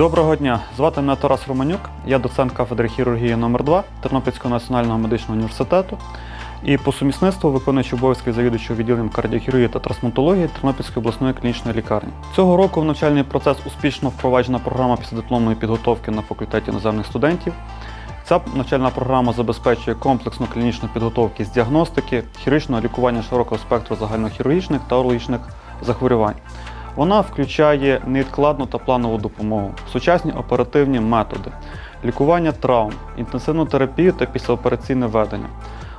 Доброго дня! Звати мене Тарас Романюк, я доцент кафедри хірургії номер 2 Тернопільського національного медичного університету і по сумісництву виконуючий обов'язки завідувачого відділенням кардіохірургії та трансплантології Тернопільської обласної клінічної лікарні. Цього року в навчальний процес успішно впроваджена програма післядипломної підготовки на факультеті іноземних студентів. Ця навчальна програма забезпечує комплексну клінічну підготовку з діагностики, хірургічного лікування широкого спектру загальнохірургічних та урологічних захворювань. Вона включає невідкладну та планову допомогу, сучасні оперативні методи, лікування травм, інтенсивну терапію та післяопераційне ведення.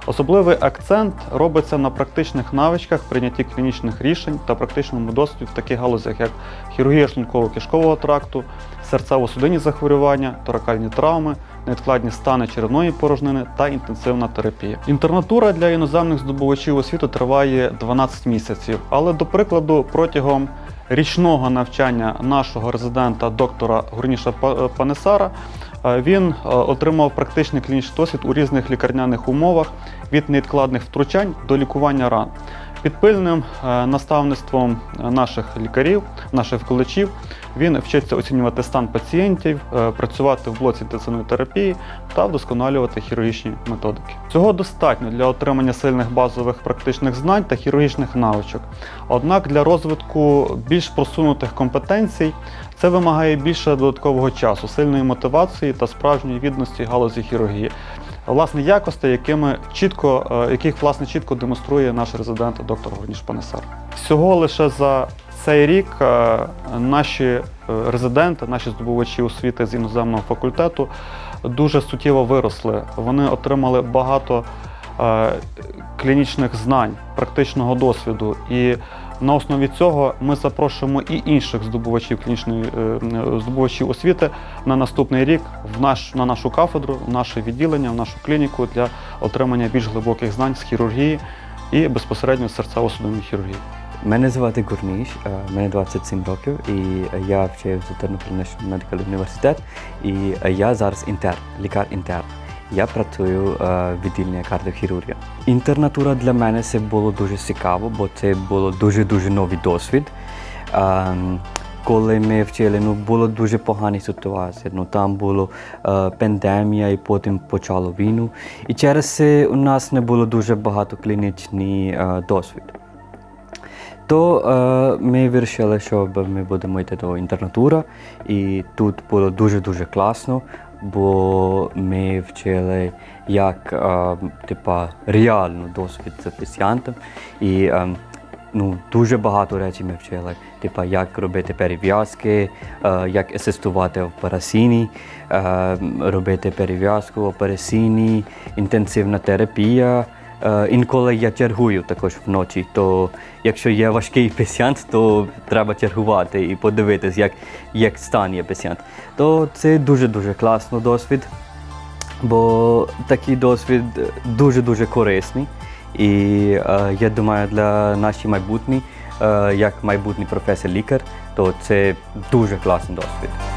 Особливий акцент робиться на практичних навичках прийнятті клінічних рішень та практичному досвіді в таких галузях, як хірургія шлунково-кишкового тракту, серцево-судинні захворювання, торакальні травми, невідкладні стани черевної порожнини та інтенсивна терапія. Інтернатура для іноземних здобувачів освіти триває 12 місяців, але до прикладу, протягом річного навчання нашого резидента доктора Гурніша Панесара е, він е, отримав практичний клінічний досвід у різних лікарняних умовах від невідкладних втручань до лікування ран. Під пильним е, наставництвом наших лікарів, наших вкладачів, він вчиться оцінювати стан пацієнтів, е, працювати в блоці інтенсивної терапії та вдосконалювати хірургічні методики. Цього достатньо для отримання сильних базових практичних знань та хірургічних навичок. Однак для розвитку більш просунутих компетенцій це вимагає більше додаткового часу, сильної мотивації та справжньої відданості галузі хірургії. Власне, якостей, якими чітко, е, яких власне чітко демонструє наш резидент доктор Горніш Панесар. Всього лише за цей рік е, наші е, резиденти, наші здобувачі освіти з іноземного факультету дуже суттєво виросли. Вони отримали багато клінічних знань, практичного досвіду. І на основі цього ми запрошуємо і інших здобувачів клінічної е, здобувачів освіти на наступний рік в наш на нашу кафедру, в наше відділення, в нашу клініку для отримання більш глибоких знань з хірургії і безпосередньо серцево-судинної хірургії. Мене звати Гурніш, е, мені 27 років, і я вчився в Тернопіль National Medical університет, і я зараз інтерн, лікар-інтерн. Я працюю е, в відділенні кардіохірургії. Інтернатура для мене це було дуже цікаво, бо це було дуже-дуже новий досвід. Ем, Коли ми вчили, ну було дуже погані ситуації. Ну там було е, пандемія, і потім почало війну. І через це у нас не було дуже багато клінічний е, досвід. То ми вирішили, що ми будемо йти до інтернатура, і тут було дуже-дуже класно, бо ми вчили, як е, типа, реально досвід з пацієнтом. І е, ну, дуже багато речей ми вчили. Типа, як робити перев'язки, е, як асистувати в операційній, робити перев'язку в операційній, інтенсивна терапія. Е, Інколи я чергую також вночі, то якщо є важкий пацієнт, то треба чергувати і подивитись, як, як стан є пацієнт. То це дуже-дуже класно досвід, бо такий досвід дуже-дуже корисний. І е, я думаю, для нашої майбутній, е, як майбутній професор-лікар, то це дуже класний досвід.